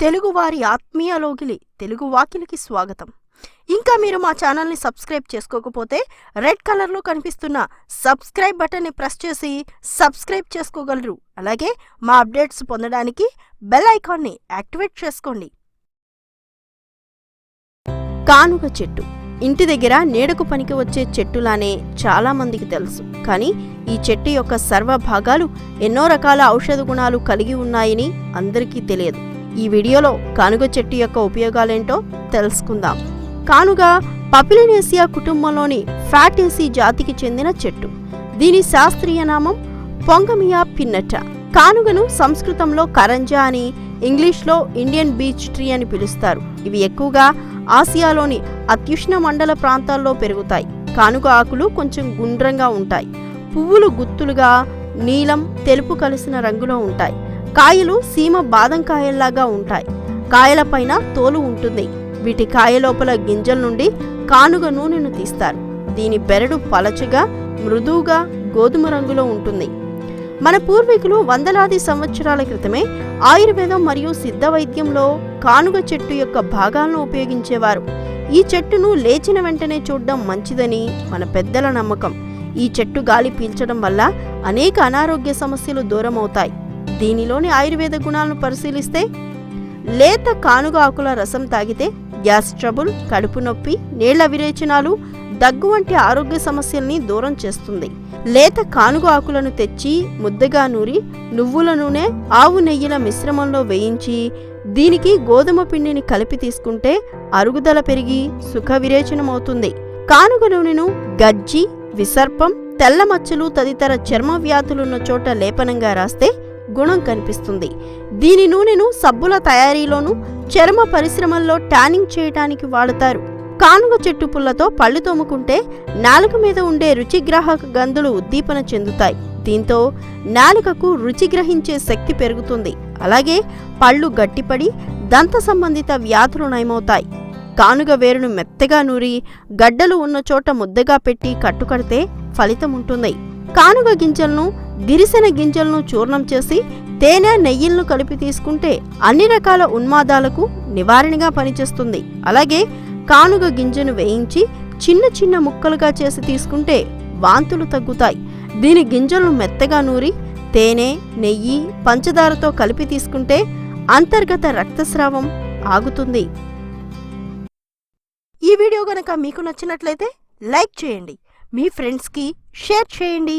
తెలుగువారి ఆత్మీయ లోగిలి తెలుగు వాకిలికి స్వాగతం. ఇంకా మీరు మా ఛానల్ని సబ్స్క్రైబ్ చేసుకోకపోతే రెడ్ కలర్లో కనిపిస్తున్న సబ్స్క్రైబ్ బటన్ని ప్రెస్ చేసి సబ్స్క్రైబ్ చేసుకోగలరు. అలాగే మా అప్డేట్స్ పొందడానికి బెల్ ఐకాన్ని యాక్టివేట్ చేసుకోండి. కానుగ చెట్టు. ఇంటి దగ్గర నీడకు పనికి వచ్చే చెట్టులానే చాలా మందికి తెలుసు. కానీ ఈ చెట్టు యొక్క సర్వ భాగాలు ఎన్నో రకాల ఔషధ గుణాలు కలిగి ఉన్నాయని అందరికీ తెలియదు. ఈ వీడియోలో కానుగ చెట్టు యొక్క ఉపయోగాలేంటో తెలుసుకుందాం. కానుగ పపిలినేసియా కుటుంబంలోని ఫ్యాటేసి జాతికి చెందిన చెట్టు. దీని శాస్త్రీయ నామం పొంగమియా పిన్నట. కానుగను సంస్కృతంలో కరంజా అని ఇంగ్లీష్లో ఇండియన్ బీచ్ ట్రీ అని పిలుస్తారు. ఇవి ఎక్కువగా ఆసియాలోని అత్యుష్ణ మండల ప్రాంతాల్లో పెరుగుతాయి. కానుగ ఆకులు కొంచెం గుండ్రంగా ఉంటాయి. పువ్వులు గుత్తులుగా నీలం తెలుపు కలిసిన రంగులో ఉంటాయి. కాయలు సీమ బాదం కాయల్లాగా ఉంటాయి. కాయలపైన తోలు ఉంటుంది. వీటి కాయలోపల గింజల నుండి కానుగ నూనెను తీస్తారు. దీని బెరడు పలచగా మృదువుగా గోధుమ రంగులో ఉంటుంది. మన పూర్వీకులు వందలాది సంవత్సరాల క్రితమే ఆయుర్వేదం మరియు సిద్ధ వైద్యంలో కానుగ చెట్టు యొక్క భాగాలను ఉపయోగించేవారు. ఈ చెట్టును లేచిన వెంటనే చూడడం మంచిదని మన పెద్దల నమ్మకం. ఈ చెట్టు గాలి పీల్చడం వల్ల అనేక అనారోగ్య సమస్యలు దూరం అవుతాయి దీనిలోని ఆయుర్వేద గుణాలను పరిశీలిస్తే లేత కానుగ ఆకుల రసం తాగితే గ్యాస్ ట్రబుల్ కడుపు నొప్పి నీళ్ళ విరేచనాలు దగ్గు వంటి ఆరోగ్య సమస్యల్ని దూరం చేస్తుంది. లేత కానుగ ఆకులను తెచ్చి ముద్దగా నూరి నువ్వుల నూనె ఆవు నెయ్యిల మిశ్రమంలో వేయించి దీనికి గోధుమ పిండిని కలిపి తీసుకుంటే అరుగుదల పెరిగి సుఖ విరేచనమవుతుంది కానుగ నూనెను గజ్జి విసర్పం తెల్ల మచ్చలు తదితర చర్మ వ్యాధులున్న చోట లేపనంగా రాస్తే గుణం కనిపిస్తుంది. దీని నూనెను సబ్బుల తయారీలోనూ చర్మ పరిశ్రమల్లో ట్యానింగ్ చేయటానికి వాడతారు. కానుగ చెట్టు పుల్లతో పళ్ళు తోముకుంటే నాలుక మీద ఉండే రుచిగ్రాహక గంధులు ఉద్దీపన చెందుతాయి. దీంతో నాలుకకు రుచి గ్రహించే శక్తి పెరుగుతుంది. అలాగే పళ్ళు గట్టిపడి దంత సంబంధిత వ్యాధులు నయమవుతాయి. కానుగ వేరును మెత్తగా నూరి గడ్డలు ఉన్న చోట ముద్దగా పెట్టి కట్టుకడితే ఫలితం ఉంటుంది. కానుగ గింజలను గిరిసెన గింజలను చూర్ణం చేసి తేనె నెయ్యిలను కలిపి తీసుకుంటే అన్ని రకాల ఉన్మాదాలకు నివారణగా పనిచేస్తుంది. అలాగే కానుగ గింజను వేయించి చిన్న చిన్న ముక్కలుగా చేసి తీసుకుంటే వాంతులు తగ్గుతాయి. దీని గింజలను మెత్తగా నూరి తేనె నెయ్యి పంచదారతో కలిపి తీసుకుంటే అంతర్గత రక్తస్రావం ఆగుతుంది. ఈ వీడియో గనక మీకు నచ్చినట్లయితే లైక్ చేయండి. మీ ఫ్రెండ్స్కి షేర్ చేయండి.